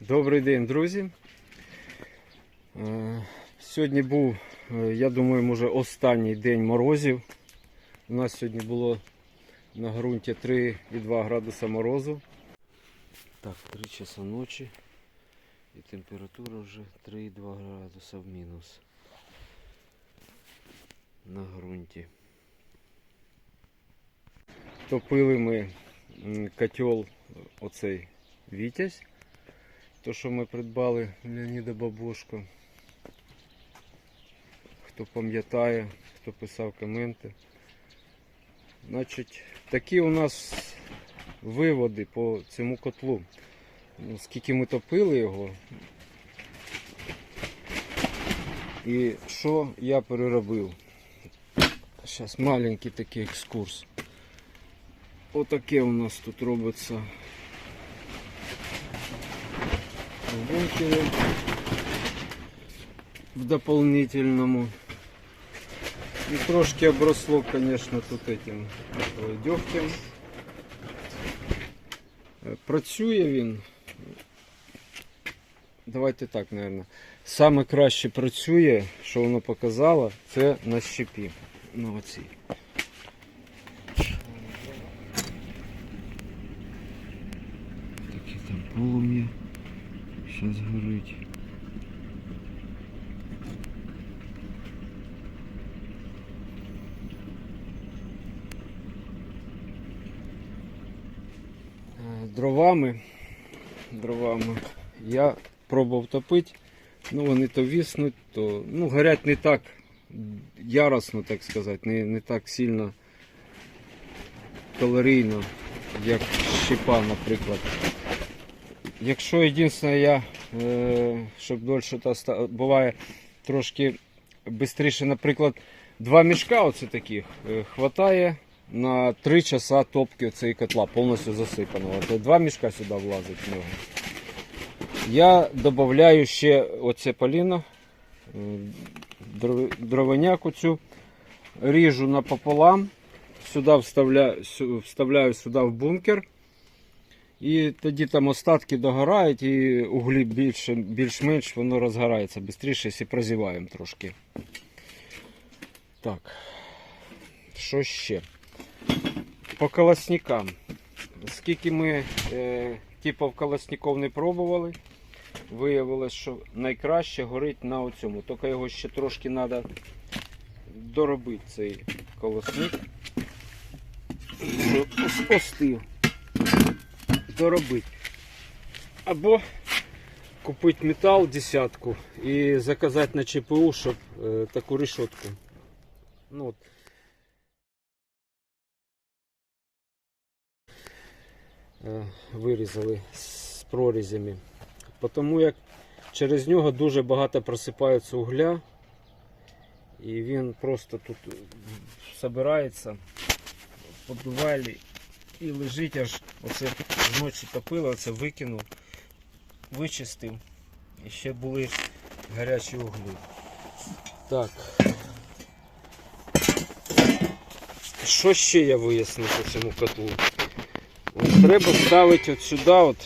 Добрий день, друзі. Е, Сьогодні був, е, я думаю, може останній день морозів. У нас сьогодні було на ґрунті 3,2 градуса морозу. Так, 3 часа ночі і температура вже 3,2 градуса в мінус на ґрунті. Топили ми котел оцей Вітязь. То, що ми придбали Леоніда Бабушко. Хто пам'ятає, хто писав коменти. Значить, такі у нас виводи по цьому котлу. Ну, Скільки ми топили його. І що я переробив? Зараз маленький такий екскурс. Отаке у нас тут робиться в бункере в дополнительному. И трошки обросло, конечно, тут этим дегтем. Е, Працює він. Давайте так, наверное. Саме краще працює, що воно показало, це на щепі. На оцій. Таке там полум'я. Сейчас горить. Е, Дровами, дровами я пробував топити, ну вони то віснуть, то ну, горять не так яростно, так сказати, не, не так сильно калорійно, як щепа, наприклад. Якщо єдине я, е, щоб дольше та буває трошки швидше, наприклад, два мішка оце таких е, хватає на 3 часа топки цієї котла, повністю засипаного. Це два мішка сюди влазить в нього. Я додаю ще оце поліно, е, дровиняку цю, ріжу напополам, сюди вставляю, вставляю сюди в бункер. І тоді там остатки догорають і углі більш-менш воно розгорається швидше, якщо прозіваємо трошки. Так. Що ще? По колосникам. Скільки ми е, типу колосників не пробували, виявилось, що найкраще горить на оцьому. Тільки його ще трошки треба доробити цей колосник. Щоб ос- остив доробити. Або купити метал десятку і заказати на ЧПУ, щоб е, таку решетку. Ну, от. Е, вирізали з прорізями. Тому як через нього дуже багато просипається угля. І він просто тут збирається, подувалі і лежить аж оце вночі топило, оце викинув, вичистив. І ще були гарячі угли. Так. Що ще я вияснив по цьому котлу? От треба ставити от сюди, от,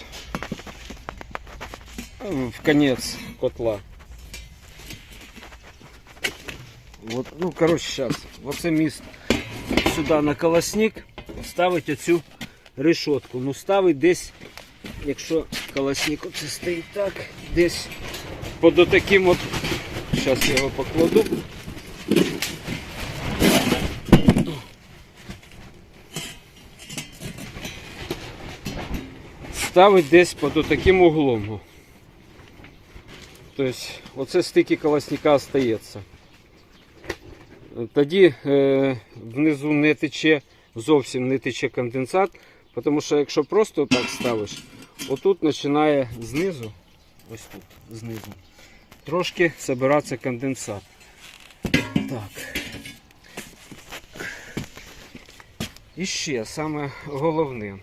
в конець котла. Вот, ну, короче, сейчас. Оце міст сюди на колосник ставить оцю решетку. Ну ставить десь, якщо колосник оце стоїть так, десь под отаким от. Зараз я його покладу. Ставить десь под отаким углом. Тобто оце стики колосника остається. Тоді е, внизу не тече, зовсім не тече конденсат, тому що якщо просто так ставиш, отут починає знизу, ось тут, знизу, трошки збиратися конденсат. Так. І ще саме головне.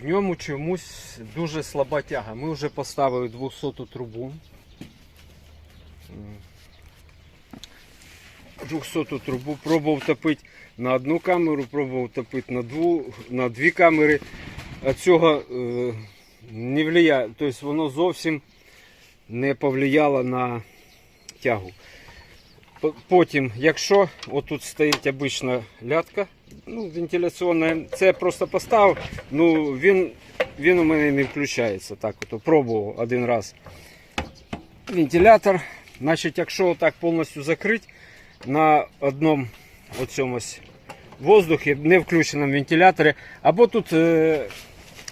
В ньому чомусь дуже слаба тяга. Ми вже поставили 200 трубу. 200 трубу, пробував топити на одну камеру, пробував топити на, дву, на дві камери. А цього е, не влияє, тобто воно зовсім не повлияло на тягу. Потім, якщо отут стоїть обична лятка, ну, вентиляційна, це я просто поставив, ну він, він у мене не включається. Так, от пробував один раз. Вентилятор, значить, якщо отак повністю закрити на одному ось воздухі, не включеному вентиляторі, або тут е,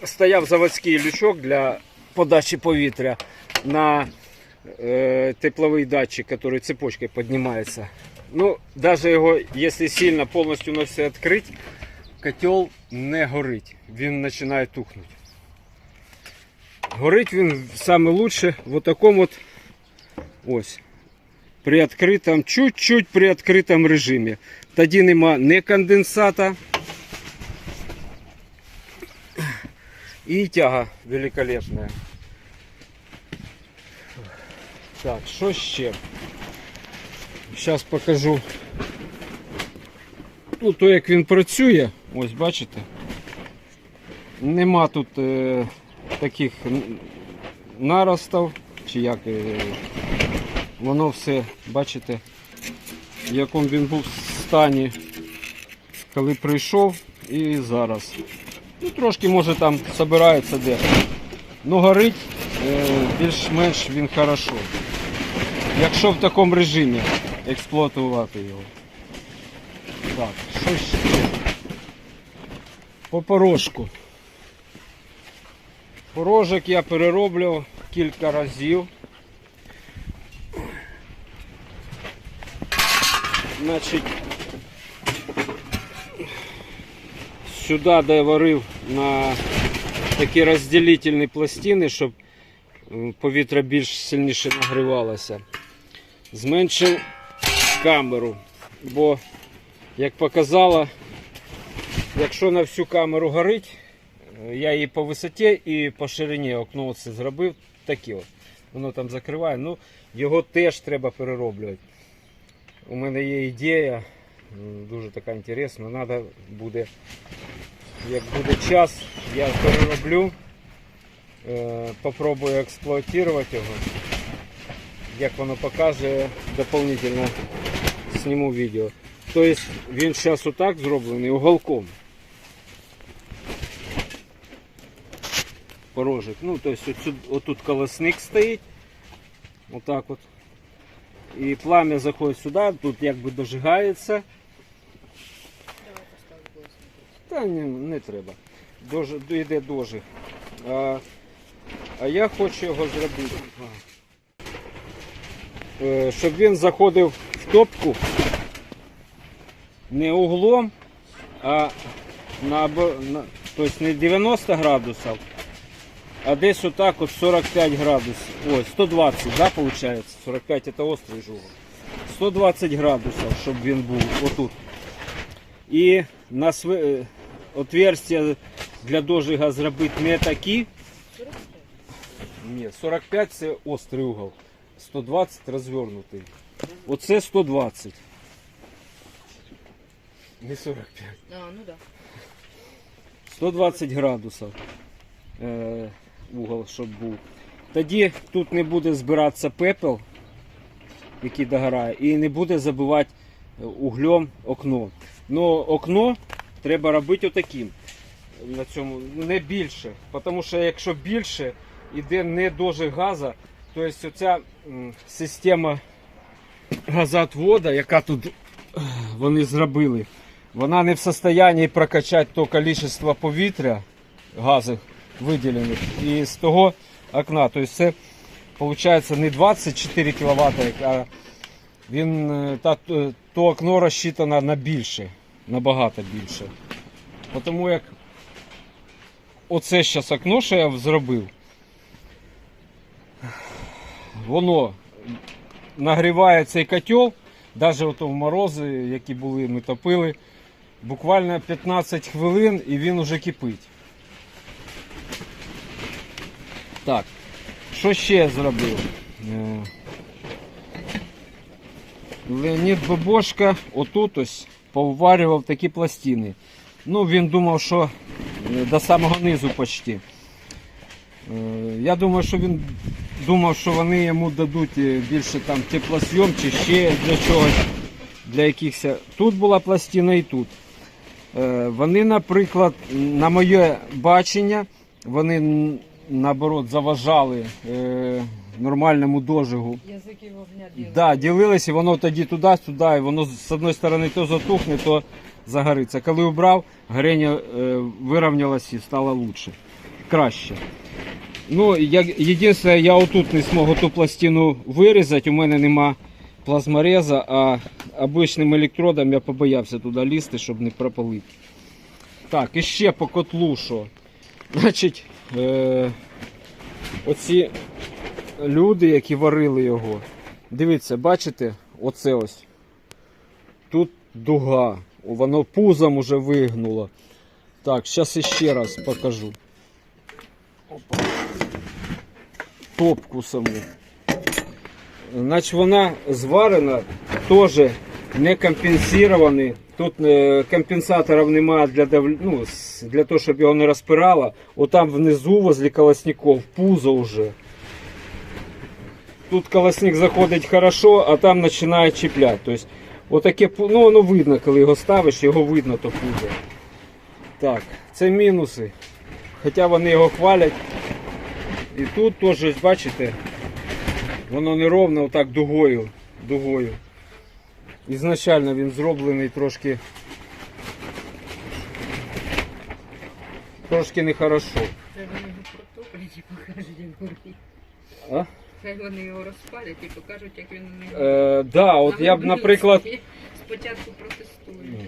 стояв заводський лючок для подачі повітря на э, тепловий датчик, который цепочкой поднимается. Ну, даже його, якщо сильно повністю на все відкрити, котел не горить. Він починає тухнути. Горить він саме лучше в такому от ось. При відкритому, чуть-чуть при відкритому режимі. Тоді нема не конденсата. І тяга великолепная. Так, що ще? Зараз покажу. Ну, то як він працює, ось бачите. Нема тут е, таких наростів, чи як е, воно все, бачите, в якому він був стані, коли прийшов і зараз. Ну, трошки може там збирається де. Ну горить е, більш-менш він хорошо. Якщо в такому режимі експлуатувати його. Так, що ще? По порожку. Порожок я перероблював кілька разів. Значить, сюди де варив на такі розділительні пластини, щоб е, повітря більш сильніше нагрівалося. Зменшив камеру, бо, як показало, якщо на всю камеру горить, е, я її по висоті і по ширині окно це зробив таке. Воно там закриває. Ну, його теж треба перероблювати. У мене є ідея, дуже така інтересна. Треба буде, як буде час, я перероблю, е, попробую експлуатувати його. Як воно покаже, дополнительно зніму відео. Тобто він зараз отак зроблений уголком. Порожек. Ну, тобто отут колесник стоїть. Отак от. І пламя заходить сюди, тут якби дожигається. Та ні, не треба. Дожи, йде дожиг. А, а я хочу його зробити. Е, Щоб він заходив в топку не углом, а на, на тобто не 90 градусів, а десь отак от 45 градусів. Ой, 120, да, виходить? 45 це острий жугол. 120 градусів, щоб він був отут. І на сви... е, отверстя для дожига зробити не такі. Ні, 45 це острий угол. 120 розвернутий. Оце 120. Не 45. А, ну да. 120 градусів е, угол, щоб був. Тоді тут не буде збиратися пепел, який догорає, і не буде забивати е, углем окно. Ну окно треба робити отаким. На цьому не більше. Тому що якщо більше іде не дуже газа, то есть оця система газоотвода, яка тут е, вони зробили, вона не в состоянні прокачати то кількість повітря газів виділених і з того окна. Тобто це виходить не 24 кВт, а він, е, та, то- то окно розчитано на більше, набагато більше. Тому як оце зараз окно, що я зробив, воно нагріває цей котел, навіть ото в морози, які були, ми топили, буквально 15 хвилин і він уже кипить. Так, що ще зробив? Е, Леонід Бобошка отут ось поварював такі пластини. Ну, він думав, що е, до самого низу почти. Е, Я думаю, що він думав, що вони йому дадуть більше там теплосйом чи ще для чогось. Для якихось. Тут була пластина і тут. Вони, наприклад, на моє бачення, вони наоборот заважали е, нормальному дожигу. Язики вогня ділили. Да, ділилися, і воно тоді туди-сюди, і воно з одної сторони то затухне, то загориться. Коли убрав, горіння е, вирівнялось і стало лучше. Краще. Ну, я, єдине, я отут не зможу ту пластину вирізати, у мене нема плазмореза, а обичним електродом я побоявся туди лізти, щоб не пропалити. Так, і ще по котлу що. Значить, е, оці люди, які варили його. Дивіться, бачите, оце ось. Тут дуга. Воно пузом уже вигнуло. Так, зараз іще раз покажу. Опа. Топку саму. Значить, вона зварена теж не компенсований. Тут е, компенсаторів немає для, ну, для того, щоб його не розпирало. Отам внизу, возле колосников, пузо вже. Тут колосник заходить хорошо, а там починає чіпляти. Тобто, отаке, ну воно видно, коли його ставиш, його видно то пузо. Так, це мінуси. Хоча вони його хвалять. І тут теж, бачите, воно не ровно, отак дугою. дугою. Ізначально він зроблений трошки. Трошки нехорошо. Хай вони його протоплять і покажуть, як горить. А? Хай вони його розпалять і покажуть, як він у них Е, да, от я б, наприклад. Спочатку протестую.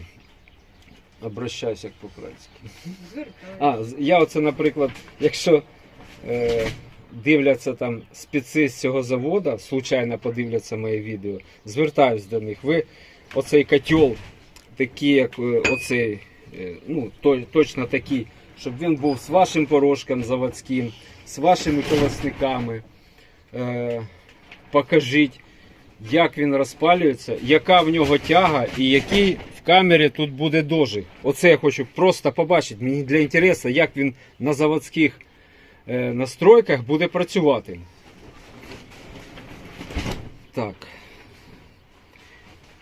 Обращайся як по-українськи. Звертаю. А, з- я оце, наприклад, якщо е, дивляться там спеці з цього заводу, случайно подивляться моє відео, звертаюсь до них. Ви оцей котел, такий, як е, оцей, е, ну, то, точно такий, щоб він був з вашим порошком заводським, з вашими колосниками. Е, покажіть, як він розпалюється, яка в нього тяга і який в камері тут буде дожиг. Оце я хочу просто побачити. Мені для інтересу, як він на заводських настройках буде працювати. Так.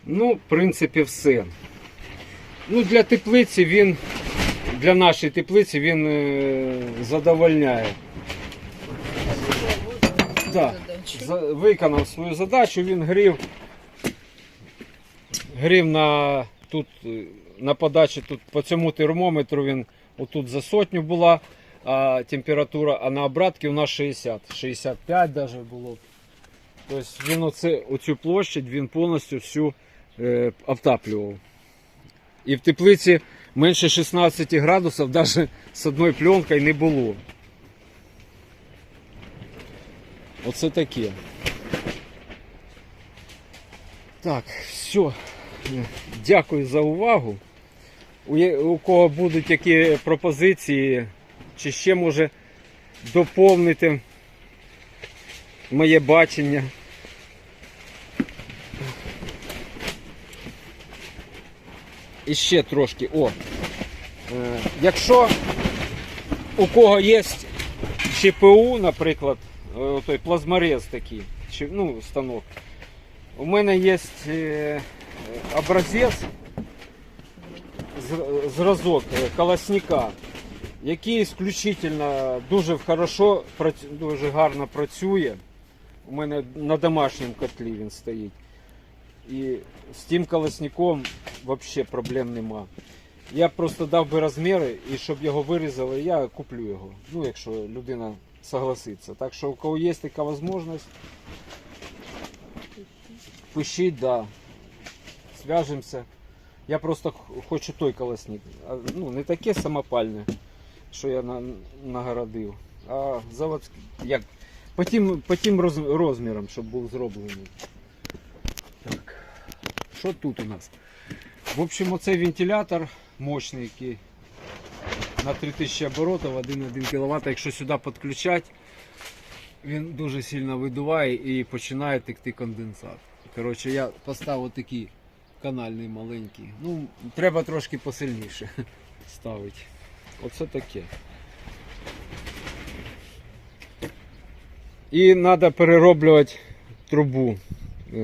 Ну, в принципі, все. Ну, для теплиці він, для нашої теплиці він е, задовольняє. Да. За- виконав свою задачу, він грів. Грів на тут е, на подачі тут по цьому термометру він отут за сотню була а, температура, а на обратці у нас 60, 65 навіть було. Тобто він оце, оцю площадь він повністю всю е, обтаплював. І в теплиці менше 16 градусів навіть з одною пленкою не було. Оце таке. Так, все. Дякую за увагу. У кого будуть які пропозиції, чи ще може доповнити моє бачення. І ще трошки. О. Е, якщо у кого є ЧПУ, наприклад, е, той плазморез такий, чи, ну, станок. У мене є е, образець, зразок колосника, який исключительно дуже хорошо, дуже гарно працює. У мене на домашньому котлі він стоїть. І з тим колосником взагалі проблем нема. Я просто дав би розміри і щоб його вирізали, я куплю його. Ну, якщо людина согласиться. Так що у кого є така можливість, пишіть, да. Зв'яжемося. Я просто хочу той колосник. Ну, не таке самопальне, що я на, нагородив, а заводський. Як? По тим, по тим роз, розмірам, щоб був зроблений. Так. Що тут у нас? В общем, оцей вентилятор мощний, який на 3000 оборотів, 1,1 кВт. Якщо сюди підключати, він дуже сильно видуває і починає текти конденсат. Коротше, я поставив такий канальний маленький. Ну, треба трошки посильніше ставити. Оце таке. І треба перероблювати трубу. Е,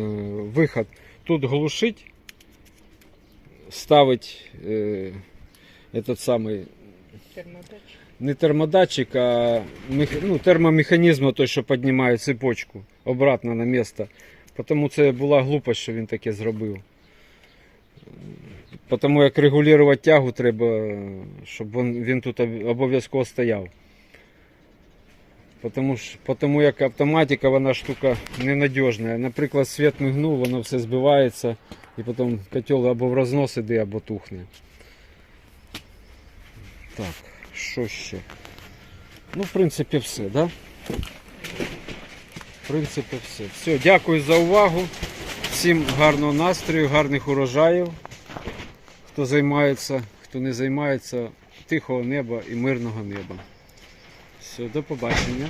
Виход. Тут глушить, ставить е, этот самий Термодач. не термодатчик, а мех... ну, термомеханізм, той, що піднімає цепочку обратно на місце. Тому це була глупость, що він таке зробив. Тому як регулювати тягу треба, щоб він, він тут обов'язково стояв. Тому, тому як автоматика, вона штука ненадіжна. Наприклад, світ мигнув, воно все збивається, і потім котел або в рознос іде, або тухне. Так, що ще? Ну, в принципі, все, да? В принципі, все. Все, дякую за увагу. Всім гарного настрою, гарних урожаїв. Хто займається, хто не займається, тихого неба і мирного неба. Все, до побачення.